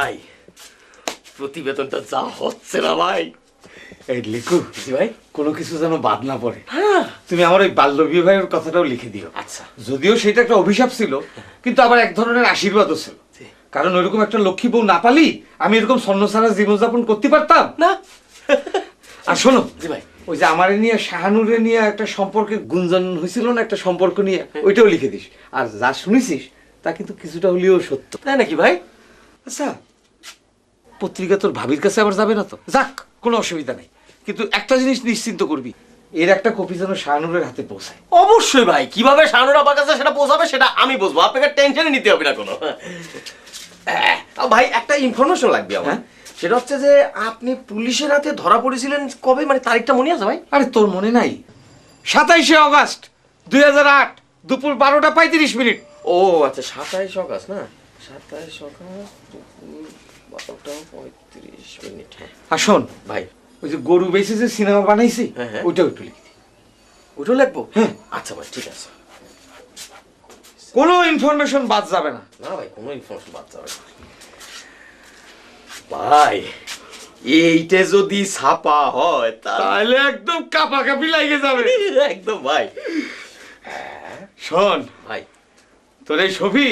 ভাই প্রতিবেদনটা যা হচ্ছে না ভাই। এই লিখু জি ভাই? কোনো কিছু যেন বাদ না পড়ে। হ্যাঁ। তুমি আমার ওই বাল্য বিবাহের কথাটাও লিখে দিও। আচ্ছা। যদিও সেটা একটা অভিশাপ ছিল কিন্তু আবার এক ধরনের আশীর্বাদও ছিল। কারণ ওইরকম একটা লক্ষ্মী বউ না পালি আমি এরকম স্বর্ণসারা জীবনযাপন করতে পারতাম। না। আর শোনো জি ভাই। ওই যে আমারে নিয়ে শাহানুরে নিয়ে একটা সম্পর্কে গুঞ্জন হয়েছিল না একটা সম্পর্ক নিয়ে ওইটাও লিখে দিস। আর যা শুনেছিস তা কিন্তু কিছুটা হলেও সত্য। তাই নাকি ভাই? আচ্ছা পত্রিকা তোর ভাবির কাছে আবার যাবে না তো? যাক কোনো অসুবিধা নেই। কিন্তু একটা জিনিস নিশ্চিন্ত করবি এর একটা কপি যেন শাহানুরের হাতে পৌঁছায়। অবশ্যই ভাই কীভাবে শানুর আবার কাছে সেটা পৌঁছাবে সেটা আমি বুঝব। আপনাকে টেনশনই নিতে হবে না কোনো। ভাই একটা ইনফরমেশন লাগবে আমার। হ্যাঁ? সেটা হচ্ছে যে আপনি পুলিশের হাতে ধরা পড়েছিলেন কবে? মানে তারিখটা মনে আছে ভাই? আরে তোর মনে নাই? সাতাইশে অগাস্ট দুই হাজার আট দুপুর বারোটা পঁয়ত্রিশ মিনিট। ও আচ্ছা সাতাইশে অগাস্ট না? অগাস্ট দুপুর বারোটা পঁয়ত্রিশ মিনিট। আর শোন ভাই ওই যে গরু বেঁচে যে সিনেমা বানাইছি হ্যাঁ, হ্যাঁ। ওইটাও একটু লিখি ওটাও লাগবো হ্যাঁ। আচ্ছা ভাই ঠিক আছে কোনো ইনফরমেশন বাদ যাবে না না ভাই কোনো ইনফরমেশন বাদ যাবে না। ভাই এইটা যদি ছাপা হয় তাহলে একদম কাপা কাপি লাগে যাবে একদম ভাই শোন ভাই তোর এই ছবি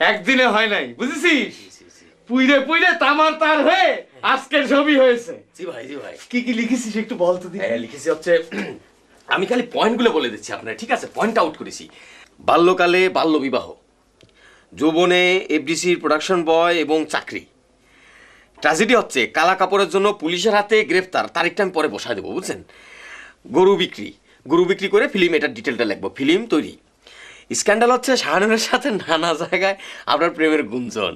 একদিনে হয় নাই বুঝেছিস? পুইরে পুইরে তামার তার হয়ে আজকের ছবি হয়েছে। জি ভাই জি ভাই। কি কি লিখেছিস একটু বল তো দিদি। হ্যাঁ লিখেছি হচ্ছে আমি খালি পয়েন্টগুলো বলে দিচ্ছি আপনার ঠিক আছে? পয়েন্ট আউট করেছি। বাল্যকালে বাল্য বিবাহ যৌবনে এফডিসির প্রোডাকশন বয় এবং চাকরি। ট্র্যাজেডি হচ্ছে কালা কাপড়ের জন্য পুলিশের হাতে গ্রেফতার তারিখটা আমি পরে বসায় দেবো বুঝছেন? গরু বিক্রি। গরু বিক্রি করে ফিল্ম এটার ডিটেলটা লিখব। ফিল্ম তৈরি। স্ক্যান্ডাল হচ্ছে শাহানুরের সাথে নানা জায়গায় আপনার প্রেমের গুঞ্জন।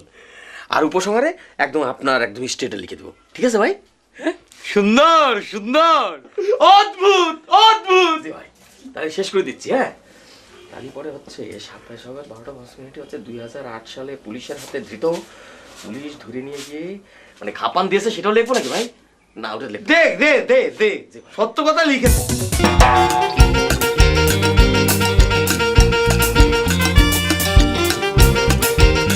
আর উপসংহারে একদম আপনার একদম স্টেটে লিখে দেবো। ঠিক আছে ভাই? সুন্দর সুন্দর। অদ্ভুত অদ্ভুত। ভাই তাহলে শেষ করে দিচ্ছি হ্যাঁ? তারপরে হচ্ছে সাতাশ আগস্ট বারোটা পাঁচ মিনিটে হচ্ছে দুই হাজার আট সালে পুলিশের হাতে ধৃত। পুলিশ ধরে নিয়ে গিয়ে মানে খাপান দিয়েছে সেটাও লিখব নাকি ভাই? না ওটা লিখব দে দে দে দে। সত্য কথা লিখেছে